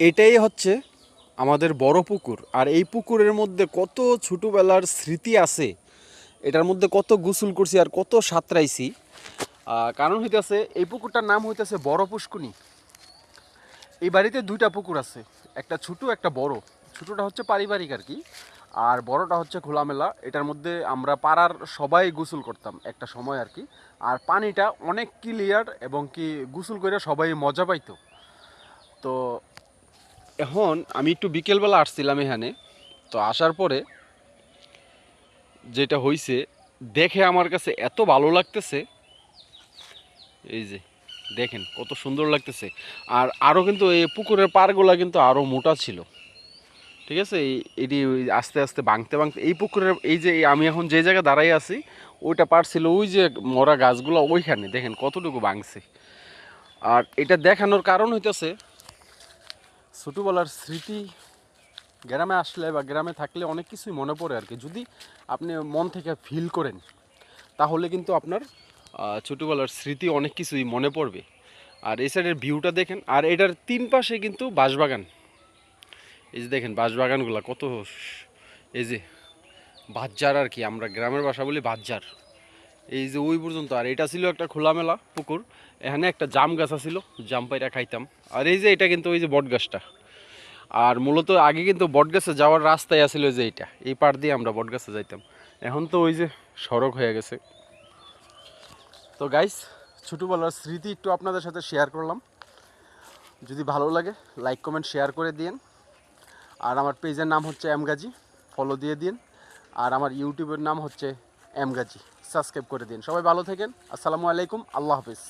এটাই হচ্ছে আমাদের বড় পুকুর। আর এই পুকুরের মধ্যে কত ছোটোবেলার স্মৃতি আছে, এটার মধ্যে কত গোসল করছি আর কত সাঁতরাইছি। কারণ হইতেছে, এই পুকুরটার নাম হইতেছে বড় পুষ্কুনি এই বাড়িতে দুইটা পুকুর আছে, একটা ছোট, একটা বড়। ছোটটা হচ্ছে পারিবারিক আর কি, আর বড়টা হচ্ছে খোলামেলা। এটার মধ্যে আমরা পাড়ার সবাই গোসল করতাম একটা সময় আর কি। আর পানিটা অনেক ক্লিয়ার এবং কি গোসল করে সবাই মজা পাইতো। তো এখন আমি একটু বিকেলবেলা আসছিলাম এখানে, তো আসার পরে যেটা হইছে, দেখে আমার কাছে এত ভালো লাগতেছে, এই যে দেখেন কত সুন্দর লাগতেছে। আর আরও কিন্তু এই পুকুরের পাড়গুলা কিন্তু আরও মোটা ছিল। ঠিক আছে? এই- এটি আস্তে আস্তে ভাঙতে ভাঙতে, এই পুকুরের, এই যে আমি এখন যে জায়গায় দাঁড়াই আছি, ওইটা পার ছিল ওই যে মরা গাছগুলো ওইখানে, দেখেন কতটুকু ভাঙছে। আর এটা দেখানোর কারণ হইতেছে ছোটোবেলার স্মৃতি গ্রামে আসলে বা গ্রামে থাকলে অনেক কিছুই মনে পড়ে আর কি। যদি আপনি মন থেকে ফিল করেন, তাহলে কিন্তু আপনার ছোটোবেলার স্মৃতি অনেক কিছুই মনে পড়বে। আর এই সাইডের ভিউটা দেখেন, আর এটার তিন পাশে কিন্তু বাঁশবাগান। এই যে দেখেন বাঁশবাগানগুলো কত এই যে বাজ্জার আর কি, আমরা গ্রামের ভাষা বলি বাজ্জার এই যে ওই পর্যন্ত, আর এটা ছিল একটা খোলামেলা পুকুর। এখানে একটা জাম গাছ ছিল জাম পাইরা খাইতাম। আর এই যে এটা কিন্তু ওই যে বট গাছটা আর মূলত আগে কিন্তু বটগাছে যাওয়ার রাস্তায় আছিল যে এইটা। এই পার দিয়ে আমরা বটগাছে যাইতাম। এখন তো ওই যে সড়ক হয়ে গেছে। তো গাইস ছোটোবেলার স্মৃতি একটু আপনাদের সাথে শেয়ার করলাম। যদি ভালো লাগে লাইক কমেন্ট শেয়ার করে দিন আর আমার পেজের নাম হচ্ছে এম গাজী ফলো দিয়ে দিন আর আমার ইউটিউবের নাম হচ্ছে এম গাজী সাবস্ক্রাইব করে দিন। সবাই ভালো থাকেন। আসসালামু আলাইকুম। আল্লাহ হাফিজ।